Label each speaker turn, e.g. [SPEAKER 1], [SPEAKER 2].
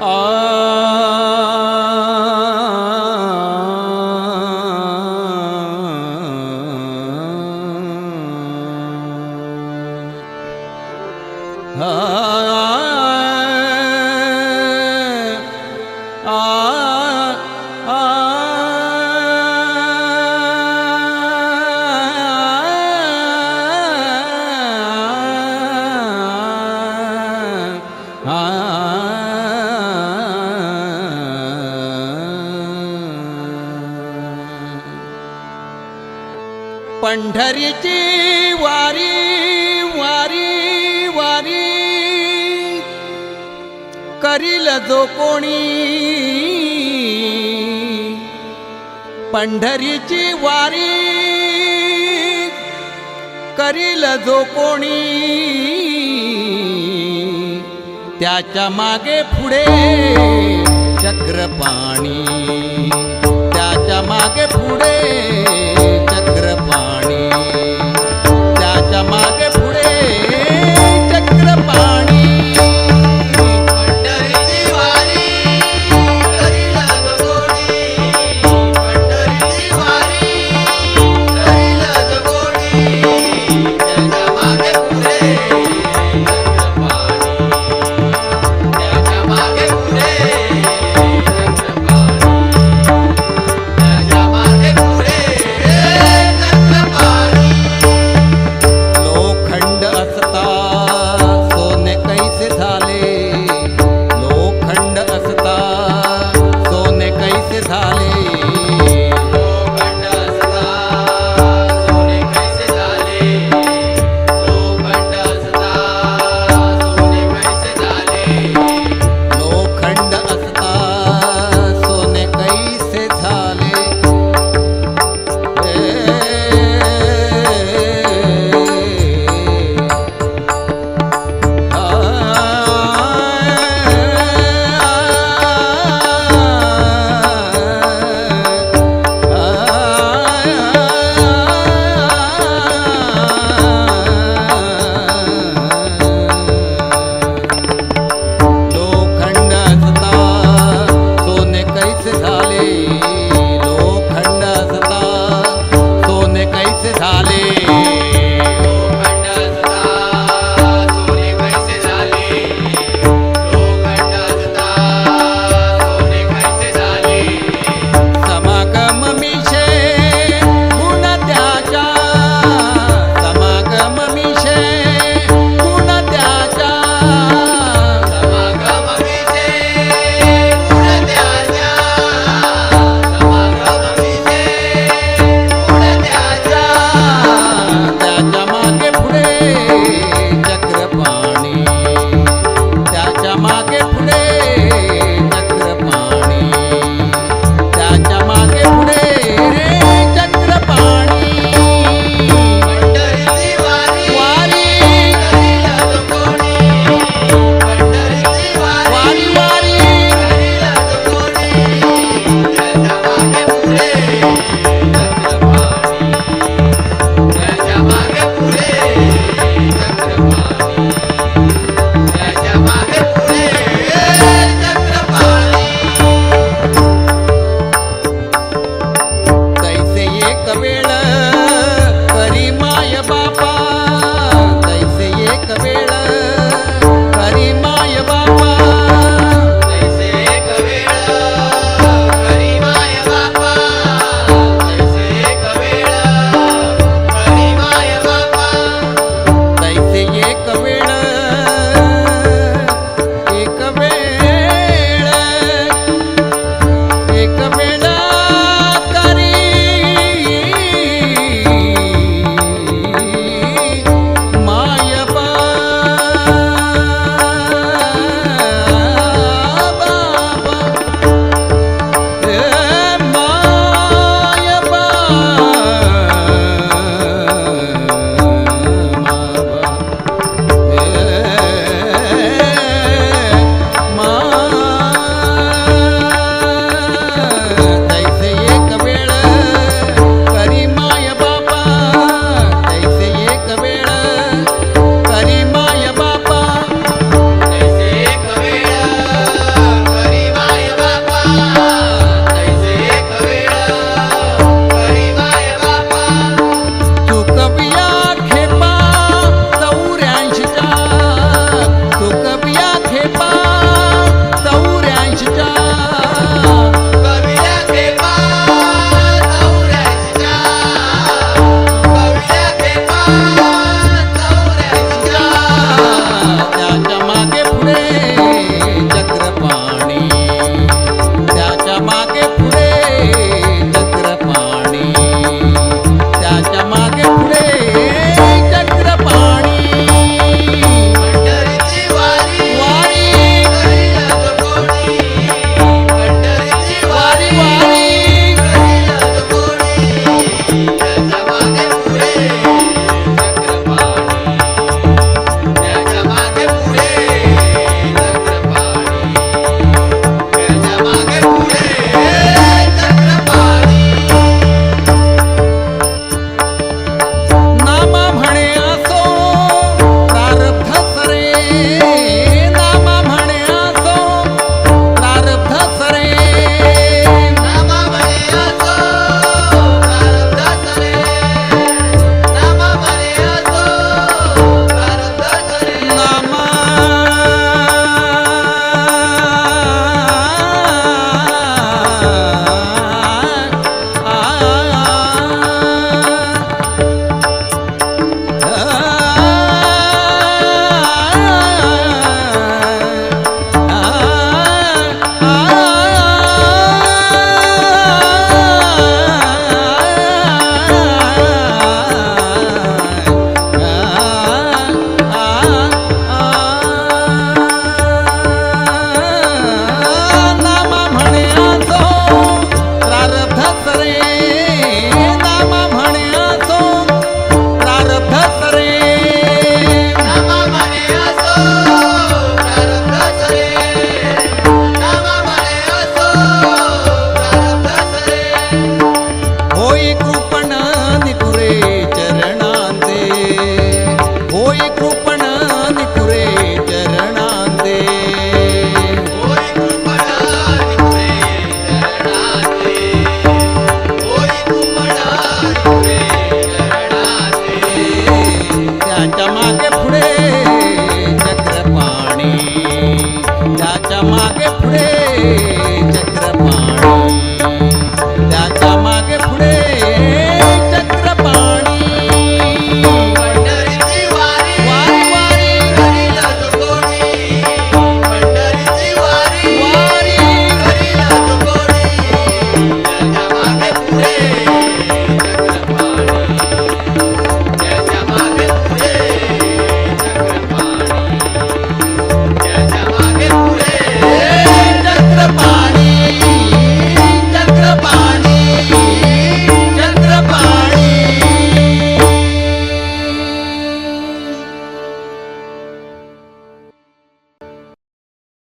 [SPEAKER 1] Ah. पंढरीची वारी वारी वारी. करील जो कोणी पंढरीची वारी करील जो कोणी त्याच्यामागे पुढे चक्रपाणी. त्याच्यामागे पुढे चक्रपाणी